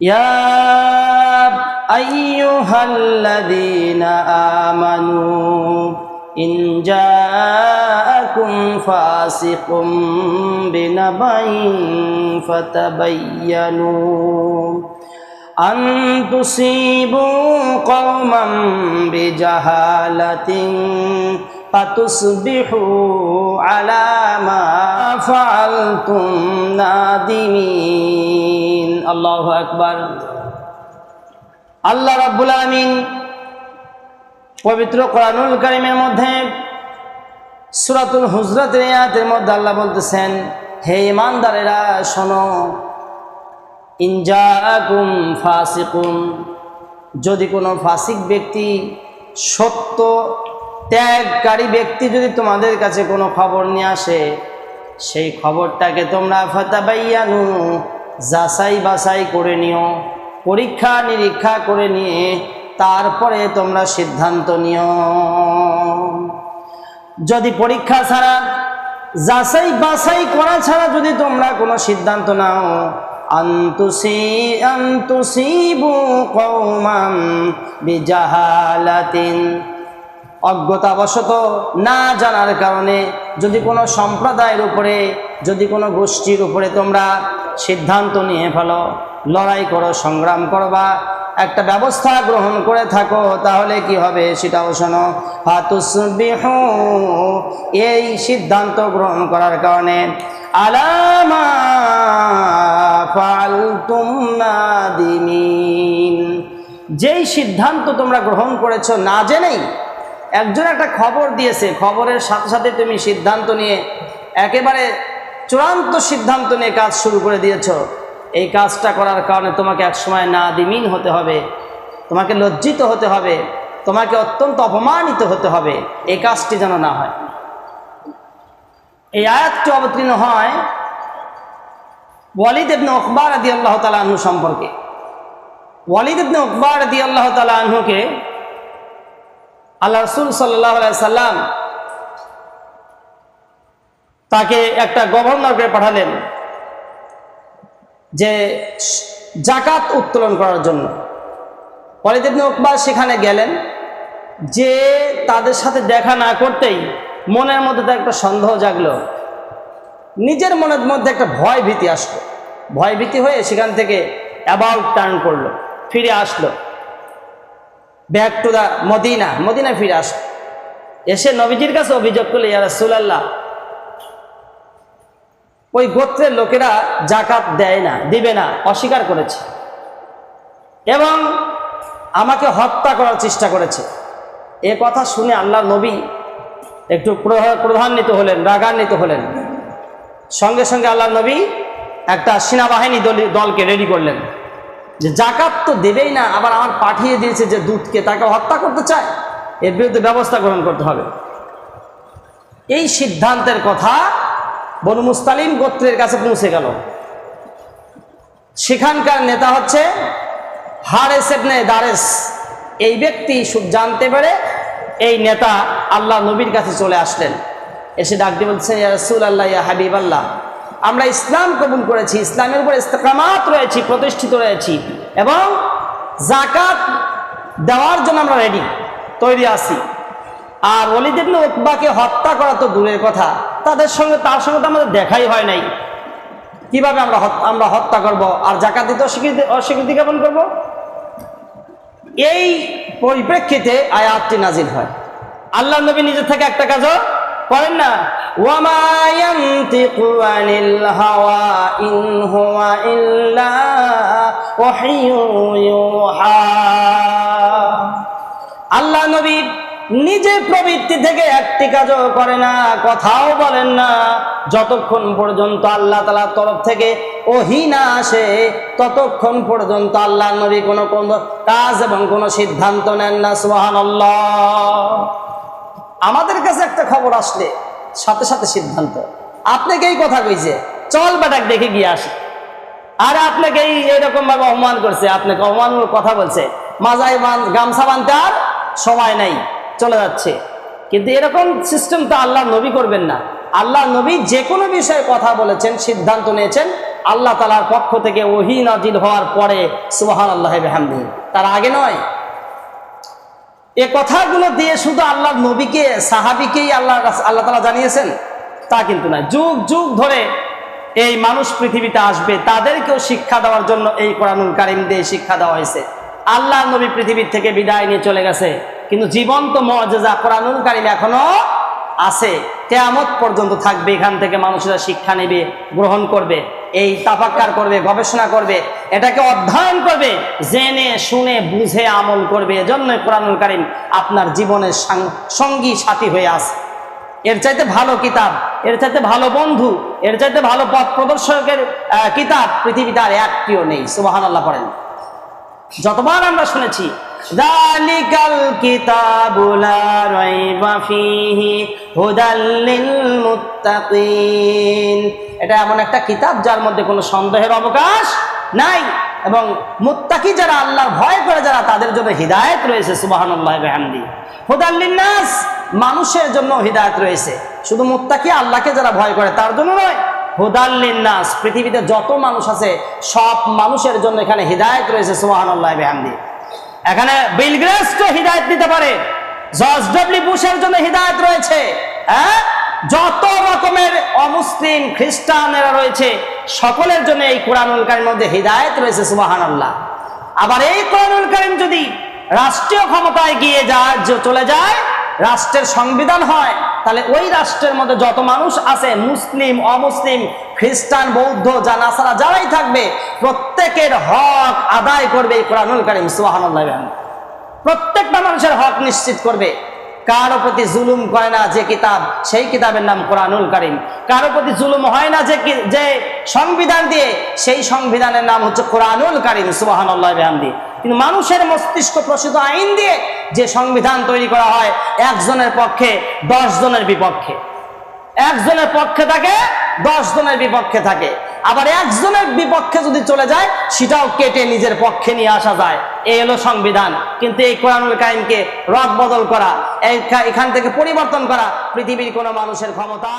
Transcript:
يا أيها الذين آمنوا إن جاءكم فاسق بنبأ فتبينوا أن تصيبوا قوما بجهالة فتصبحوا على ما فعلتم نادمين الله أكبر আল্লাহ রাব্বুল আমিন পবিত্র কোরআনুল কারিমের মধ্যে সূরাতুল হুজরাতের আয়াতের মধ্যে আল্লাহ বলতেছেন হে ইমানদারেরা শোনো ইনজাআকুম ফাসিকুন যদি কোনো ফাসিক ব্যক্তি সত্য ত্যাগকারী ব্যক্তি যদি তোমাদের কাছে কোনো খবর নিয়ে আসে, সেই খবরটাকে তোমরা ফাতাবাইয়ানু যাচাই বাছাই করে নিও, পরীক্ষা নিরীক্ষা করে নিয়ে তারপরে তোমরা সিদ্ধান্ত নিও। যদি পরীক্ষা ছাড়া, যাচাই বাছাই করা ছাড়া যদি তোমরা কোনো সিদ্ধান্ত নাও, আন্তুসি বিজাহালাতিন। অজ্ঞতাবশত না জানার কারণে যদি কোনো সম্প্রদায়ের উপরে, যদি কোনো গোষ্ঠীর উপরে তোমরা সিদ্ধান্ত নিয়ে ফেলো, লড়াই করো, সংগ্রাম করো বা একটা ব্যবস্থা গ্রহণ করে থাকো, তাহলে কি হবে সেটাও শোনো। ফাতুসবিহু, এই সিদ্ধান্ত গ্রহণ করার কারণে আলামা যেই সিদ্ধান্ত তোমরা গ্রহণ করেছ না জেনেই একজন একটা খবর দিয়েছে, খবরের সাথে সাথে তুমি সিদ্ধান্ত নিয়ে একেবারে চূড়ান্ত সিদ্ধান্ত নিয়ে কাজ শুরু করে দিয়েছ। এই কাজটা করার কারণে তোমাকে একসময় না দিমিন হতে হবে, তোমাকে লজ্জিত হতে হবে, তোমাকে অত্যন্ত অপমানিত হতে হবে। এই কাজটি যেন না হয়। এই আয়াতটি অবতীর্ণ হয় ওয়ালিদ ইবনে উকবার আদি আল্লাহ তালা আনহু সম্পর্কে। ওয়ালিদ ইবনে উকবার আদি আল্লাহ তালা আনহুকে আল্লাহ রসুল সাল্লাহ সাল্লাম তাকে একটা গভর্নরকে পাঠালেন যে জাকাত উত্তোলন করার জন্য। ওয়ালিদ উকবার সেখানে গেলেন যে তাদের সাথে দেখা না করতেই মনের মধ্যে তার একটা সন্দেহ জাগলো। নিজের মনের মধ্যে একটা ভয় ভীতি আসলো। ভয় ভীতি হয়ে সেখান থেকে অ্যাবাউট টার্ন করল, ফিরে আসলো। Back to the Medina Medina ফিরে আস। এসে নবীজির কাছে অভিযোগ করলে, ইয়া রাসূলুল্লাহ, ওই গোত্রের লোকেরা জাকাত দেয় না, দিবে না, অস্বীকার করেছে এবং আমাকে হত্যা করার চেষ্টা করেছে। এ কথা শুনে আল্লাহ নবী একটু প্রধা- প্রধান্বিত হলেন, রাগান্বিত হলেন। সঙ্গে সঙ্গে আল্লাহ নবী একটা সেনাবাহিনী দল, দলকে রেডি করলেন। যে জাকাত তো দেবেই না, আবার আমার পাঠিয়ে দিয়েছে যে দূতকে তাকে হত্যা করতে চায়। এর বিরুদ্ধে ব্যবস্থা গ্রহণ করতে হবে। এই সিদ্ধান্তের কথা বনু মুস্তালিম গোত্রের কাছে পৌঁছে গেল। সেখানকার নেতা হচ্ছে হারেস এবনে দারেস। এই ব্যক্তি জানতে পেরে এই নেতা আল্লাহ নবীর কাছে চলে আসলেন। এসে ডাক দিয়ে বলছে রসুল আল্লাহ ইয়া হাবিব আল্লাহ আমরা ইসলাম কবুল করেছি, ইসলামের উপর ইস্তেকামাত রয়েছি, প্রতিষ্ঠিত রয়েছি এবং জাকাত দেওয়ার জন্য আমরা রেডি তৈরি আছি। আর অলিদ ইবনে উকবাকে হত্যা করা তো দূরের কথা, তাদের সঙ্গে, তার সঙ্গে তো আমাদের দেখাই হয় নাই। কীভাবে আমরা আমরা হত্যা করব, আর জাকাত দিতে অস্বীকৃতি অস্বীকৃতি জ্ঞাপন করব? এই পরিপ্রেক্ষিতে আয়াতটি নাজিল হয়। আল্লাহ নবী নিজের থেকে একটা কাজও করেন না? আল্লাহ নবী নিজে প্রবৃত্তি থেকে একটি কাজও করে না, কথাও বলেন না। যতক্ষণ পর্যন্ত আল্লাহ তালার তরফ থেকে ওহি না আসে, ততক্ষণ পর্যন্ত আল্লাহ নবী কোনো কোনো কাজ এবং কোনো সিদ্ধান্ত নেন না সুহান আমাদের কাছে একটা খবর আসলে, সাথে সাথে সিদ্ধান্ত। আপনাকে এই কথা কইছে, চল বেটাক দেখে গিয়ে আসে। আর আপনাকে এই এরকম ভাবে অপমান করছে, আপনাকে অপমানমূলক কথা বলছে। মাজায় বান গামছা বানতে আর সময় নাই, চলে যাচ্ছে। কিন্তু এরকম সিস্টেম তো আল্লাহ নবী করবেন না। আল্লাহ নবী যে কোনো বিষয়ে কথা বলেছেন, সিদ্ধান্ত নিয়েছেন, আল্লাহ তালার পক্ষ থেকে ওহি নাজিল হওয়ার পরে সুবাহান আল্লাহ তার আগে নয় এ কথাগুলো দিয়ে শুধু আল্লাহর নবীকে, সাহাবিকেই আল্লাহ আল্লাহ তালা জানিয়েছেন? তা কিন্তু না যুগ যুগ ধরে এই মানুষ পৃথিবীতে আসবে, তাদেরকেও শিক্ষা দেওয়ার জন্য এই কোরআনুল কারিম দিয়ে শিক্ষা দেওয়া হয়েছে। আল্লাহ নবী পৃথিবীর থেকে বিদায় নিয়ে চলে গেছে। কিন্তু জীবন্ত মজেজা কোরআনুল কারিম এখনও আছে। কেয়ামত পর্যন্ত থাকবে, এখান থেকে মানুষেরা শিক্ষা নেবে, গ্রহণ করবে। এই তাপাক্কার করবে, গবেষণা করবে, এটাকে অধ্যয়ন করবে, জেনে, শুনে, বুঝে আমল করবে। এজন্য কোরআনুল কারিম আপনার জীবনের সঙ্গী, সাথী হয়ে আছে। এর চাইতে ভালো কিতাব, এর চাইতে ভালো বন্ধু, এর চাইতে ভালো পথ প্রদর্শকের কিতাব পৃথিবীতে আর একটিও নেই। সুবাহান আল্লাহ পড়েন। যতবার আমরা শুনেছি রাইবা ফিহি মুত্তাকিন। এটা এমন একটা কিতাব যার মধ্যে কোনো সন্দেহের অবকাশ নাই। এবং মুত্তাকি যারা আল্লাহর ভয় করে, যারা তাদের জন্য হিদায়েত রয়েছে, সুবহানাল্লাহি বিহামদি। হুদাল নাস মানুষের জন্য হিদায়েত রয়েছে। শুধু মুত্তাকি আল্লাহকে যারা ভয় করে, তার জন্য নয়। হুদাল্লিন নাস পৃথিবীতে যত মানুষ আছে, সব মানুষের জন্য এখানে হিদায়ত রয়েছে, সুবহানাল্লাহ বিহামদি। এখানে বিল গ্রেসকে হিদায়ত দিতে পারে। জর্জ ডব্লিউ বুশের জন্য হিদায়ত রয়েছে। হ্যাঁ? যত রকমের অমুসলিম খ্রিস্টানেরা রয়েছে, সকলের জন্য এই কোরআনুল কারিমের মধ্যে হিদায়ত রয়েছে, সুবহানাল্লাহ। আবার এই কোরআনুল কারিম যদি রাষ্ট্রীয় ক্ষমতায় গিয়ে যায় চলে যায়, রাষ্ট্রের সংবিধান হয়, তাহলে ওই রাষ্ট্রের মধ্যে যত মানুষ আছে, মুসলিম, অমুসলিম, খ্রিস্টান, বৌদ্ধ জানাসারা যারাই থাকবে, প্রত্যেকের হক আদায় করবে এই কোরআনুল কারিম, সুবহানাল্লাহ প্রত্যেকটা মানুষের হক নিশ্চিত করবে। কারও প্রতি জুলুম করে না যে কিতাব, সেই কিতাবের নাম কোরআনুল কারিম। কারও প্রতি জুলুম হয় না যে যে সংবিধান দিয়ে, সেই সংবিধানের নাম হচ্ছে কোরআনুল কারিম সুবাহান আল্লাহামদি কিন্তু মানুষের মস্তিষ্ক প্রসিত আইন দিয়ে যে সংবিধান তৈরি করা হয়, একজনের পক্ষে দশ জনের বিপক্ষে। একজনের পক্ষে থাকে, দশ জনের বিপক্ষে থাকে। আবার একজনের বিপক্ষে যদি চলে যায়, সেটাও কেটে নিজের পক্ষে নিয়ে আসা যায়। এই হলো সংবিধান। কিন্তু এই কোরআনুল কাইমকে রদ বদল করা এখান থেকে পরিবর্তন করা পৃথিবীর কোনো মানুষের ক্ষমতা